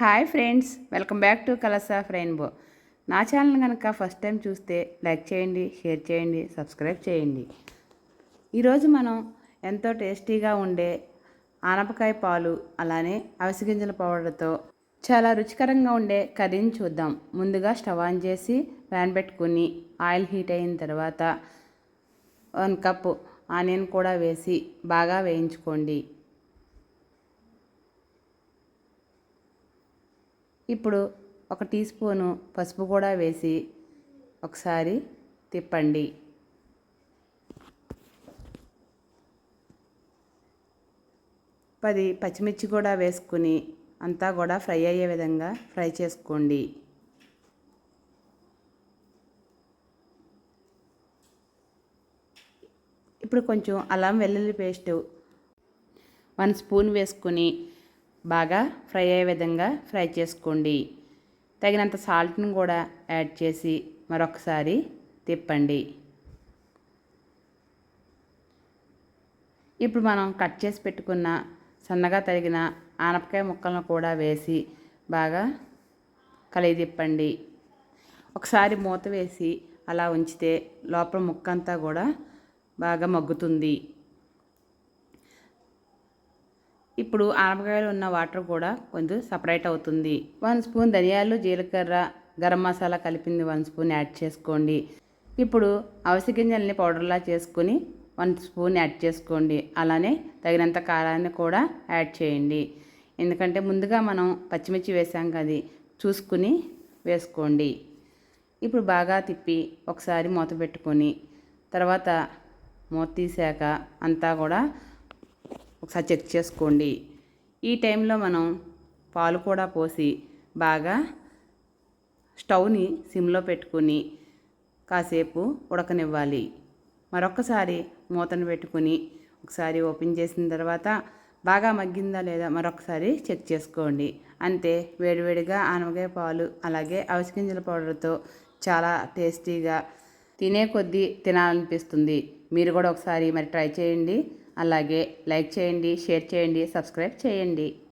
Hi friends welcome back to colours of rainbow. నా channel కనుక first time చూస్తే like చేయండి షేర్ చేయండి సబ్స్క్రైబ్ చేయండి. ఈరోజు మనం ఎంతో టేస్టీగా ఉండే ఆనపకాయ పాలు అలానే అవిసె గింజల పౌడర్తో చాలా రుచికరంగా ఉండే కర్రీని చూద్దాం. ముందుగా స్టవ్ ఆన్ చేసి ప్యాన్ పెట్టుకుని ఆయిల్ హీట్ అయిన తర్వాత వన్ కప్ ఆనియన్ కూడా వేసి బాగా వేయించుకోండి. ఇప్పుడు ఒక టీ స్పూను పసుపు కూడా వేసి ఒకసారి తిప్పండి. పది పచ్చిమిర్చి కూడా వేసుకుని అంతా కూడా ఫ్రై అయ్యే విధంగా ఫ్రై చేసుకోండి. ఇప్పుడు కొంచెం అల్లం వెల్లుల్లి పేస్టు వన్ స్పూన్ వేసుకుని బాగా ఫ్రై అయ్యే విధంగా ఫ్రై చేసుకోండి. తగినంత సాల్ట్ని కూడా యాడ్ చేసి మరొకసారి తిప్పండి. ఇప్పుడు మనం కట్ చేసి పెట్టుకున్న సన్నగా తరిగిన ఆనపకాయ ముక్కలను కూడా వేసి బాగా కలిగి తిప్పండి. ఒకసారి మూత వేసి అలా ఉంచితే లోపల ముక్క అంతా కూడా బాగా మగ్గుతుంది. ఇప్పుడు ఆనపకాయలు ఉన్న వాటర్ కూడా కొంచెం సపరేట్ అవుతుంది. వన్ స్పూన్ ధనియాలు జీలకర్ర గరం మసాలా కలిపింది వన్ స్పూన్ యాడ్ చేసుకోండి. ఇప్పుడు అవసి గింజల్ని పౌడర్లా చేసుకుని వన్ స్పూన్ యాడ్ చేసుకోండి. అలానే తగినంత కారాన్ని కూడా యాడ్ చేయండి. ఎందుకంటే ముందుగా మనం పచ్చిమిర్చి వేసాం కదా చూసుకుని వేసుకోండి. ఇప్పుడు బాగా తిప్పి ఒకసారి మూత పెట్టుకొని తర్వాత మూత తీసాక అంతా కూడా ఒకసారి చెక్ చేసుకోండి. ఈ టైంలో మనం పాలు కూడా పోసి బాగా స్టవ్ని సిమ్లో పెట్టుకుని కాసేపు ఉడకనివ్వాలి. మరొకసారి మూతను పెట్టుకుని ఒకసారి ఓపెన్ చేసిన తర్వాత బాగా మగ్గిందా లేదా మరొకసారి చెక్ చేసుకోండి. అంతే వేడివేడిగా ఆనవకాయ పాలు అలాగే అవిసె గింజల పౌడర్తో చాలా టేస్టీగా తినే కొద్దీ తినాలనిపిస్తుంది. మీరు కూడా ఒకసారి మరి ట్రై చేయండి. అలాగే లైక్ చేయండి షేర్ చేయండి సబ్స్క్రైబ్ చేయండి.